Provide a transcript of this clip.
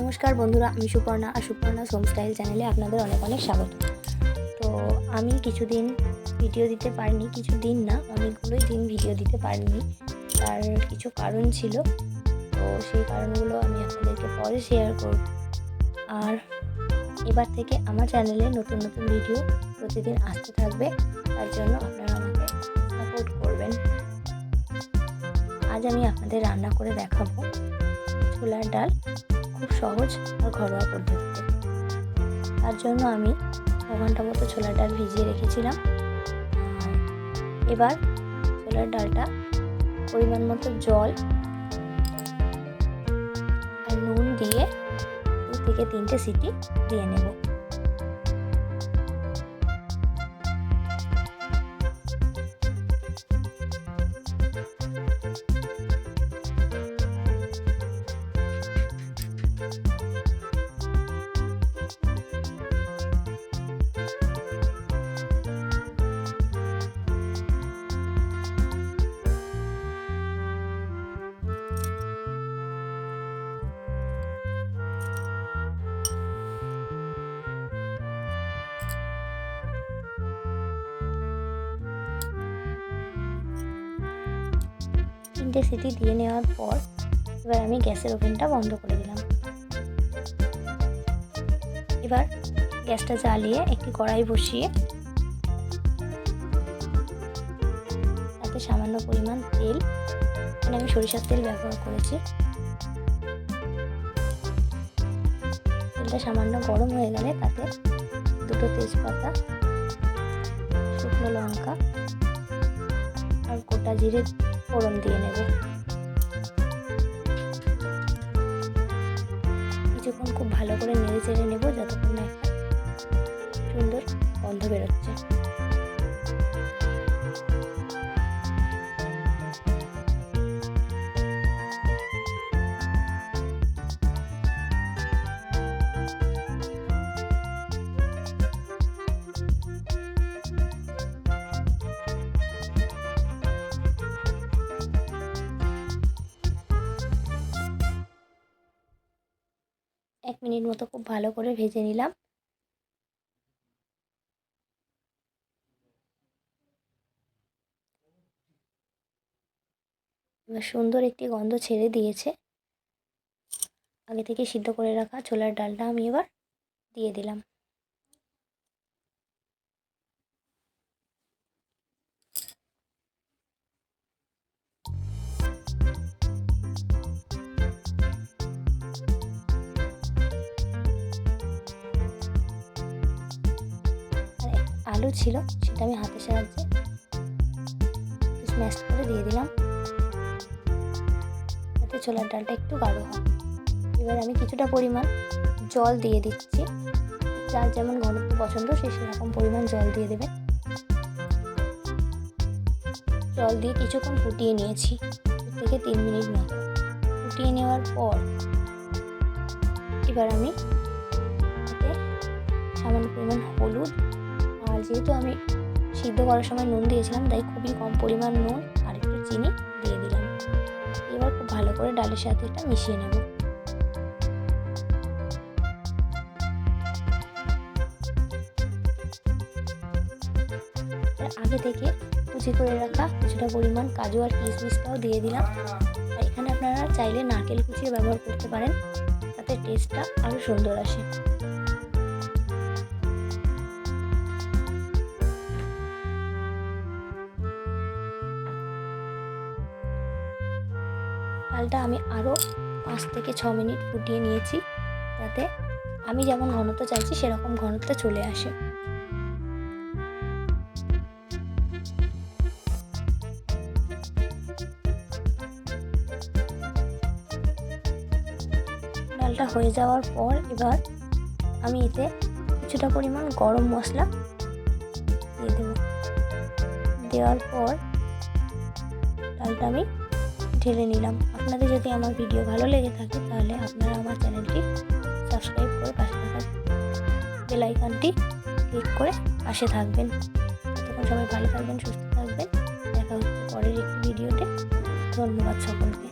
নমস্কার বন্ধুরা, আমি সুপর্ণা আর সুপর্ণা হোম স্টাইল চ্যানেলে আপনাদের অনেক অনেক স্বাগত। তো আমি কিছুদিন ভিডিও দিতে পারিনি কিছু দিন না, অনেকগুলোই দিন ভিডিও দিতে পারিনি। তার কিছু কারণ ছিল, তো সেই কারণগুলো আমি আপনাদেরকে পরে শেয়ার করব। আর এবার থেকে আমার চ্যানেলে নতুন নতুন ভিডিও প্রতিদিন আসতে থাকবে, তার জন্য আপনারা আমাকে সাপোর্ট করবেন। আজ আমি আপনাদের রান্না করে দেখাবো, ছোলার ডাল। খুব সহজ আর ঘরোয়া পদ্ধতিতে। তার জন্য আমি ছ ঘণ্টা মতো ছোলার ডাল ভিজিয়ে রেখেছিলাম। এবার ছোলার ডালটা পরিমাণ মতো জল আর নুন দিয়ে দু থেকে তিনটে সিটি দিয়ে নেব। তিনটে সিটি দিয়ে নেওয়ার পর এবার আমি গ্যাসের ওভেনটা বন্ধ করে দিলাম। এবার গ্যাসটা জ্বালিয়ে একটি কড়াই বসিয়ে তাতে সামান্য পরিমাণ তেল, এখানে আমি সরিষার তেল ব্যবহার করেছি। তেলটা সামান্য গরম হয়ে গেলে তাতে দুটো তেজপাতা, শুকনো লঙ্কা গোটা জিরে ফোড়ন দিয়ে নেব। কিছুক্ষণ খুব ভালো করে নেড়ে চেড়ে নেব, যতক্ষণ না একটা সুন্দর গন্ধ বেরোচ্ছে। এক মিনিট মতো খুব ভালো করে ভেজে নিলাম। সুন্দর একটি গন্ধ ছেড়ে দিয়েছে। আগে থেকে সিদ্ধ করে রাখা ছোলার ডালটা আমি এবার দিয়ে দিলাম। আলু ছিল, সেটা আমি হাতের সাহায্যে স্ম্যাশ করে দিয়ে দিলাম। যাতে ছোলার ডালটা একটু গাঢ় হয়। এবার আমি কিছুটা পরিমাণ জল দিয়ে দিচ্ছি। যার যেমন ঘনত্ব পছন্দ, সে সেরকম পরিমাণ জল দিয়ে দেবে। জল দিয়ে কিছুক্ষণ ফুটিয়ে নিয়েছি। থেকে তিন মিনিট মতো। ফুটিয়ে নেওয়ার পর এবার আমি সামান্য পরিমাণ হলুদ আর যেহেতু আমি সিদ্ধ করার সময় নুন দিয়েছিলাম, তাই খুবই কম পরিমাণ নুন আর একটু চিনি দিয়ে দিলাম। এবার খুব ভালো করে ডালের সাথে এটা মিশিয়ে নেব। আগে থেকে কুচি করে রাখা কিছুটা পরিমাণ কাজু আর কিশমিশটাও দিয়ে দিলাম। আর এখানে আপনারা চাইলে নারকেল কুচিও ব্যবহার করতে পারেন, তাতে টেস্টটা আরও সুন্দর আসে। ডালটা আমি আরও পাঁচ থেকে ছ মিনিট ফুটিয়ে নিয়েছি যাতে আমি যেমন ঘনত্ব চাইছি সেরকম ঘনত্ব চলে আসে। ডালটা হয়ে যাওয়ার পর এবার আমি এতে কিছুটা পরিমাণ গরম মশলা দিয়ে দেব। দেওয়ার পর ডালটা আমি ঢেলে নিলাম। আপনাদের যদি আমার ভিডিও ভালো লেগে থাকে, তাহলে আপনারা আমার চ্যানেলটি সাবস্ক্রাইব করে পাশে থাকার বেলাইকানটি ক্লিক করে পাশে থাকবেন। তখন সবাই ভালো থাকবেন, সুস্থ থাকবেন। দেখা হচ্ছে পরের একটি ভিডিওতে। ধন্যবাদ সকলকে।